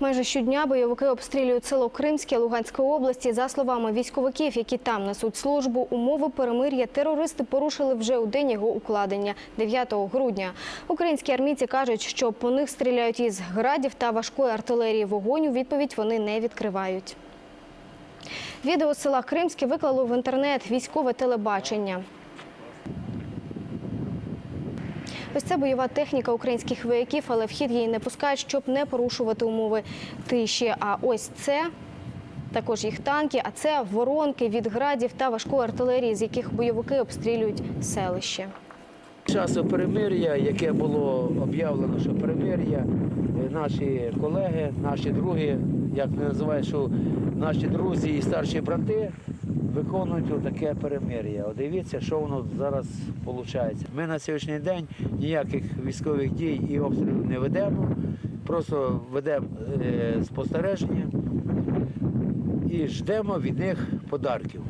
Майже щодня бойовики обстрілюють село Кримське Луганської області. За словами військовиків, які там несуть службу, умови перемир'я терористи порушили вже у день його укладення 9 грудня. Українські армійці кажуть, що по них стріляють із градів та важкої артилерії. Вогонь у відповідь вони не відкривають. Відео з села Кримське виклало в інтернет військове телебачення. Ось це бойова техніка українських вояків, але вхід її не пускають, щоб не порушувати умови тиші. А ось це також їх танки, а це воронки від градів та важкої артилерії, з яких бойовики обстрілюють селище. Часу перемир'я, яке було об'явлено, що перемир'я, е, наші колеги, наші другі, як не називають, що наші друзі і старші брати виконують таке перемир'я. Дивіться, що воно зараз виходить. Ми на сьогоднішній день ніяких військових дій і обстрілів не ведемо, просто ведемо е, спостереження і ждемо від них подарків.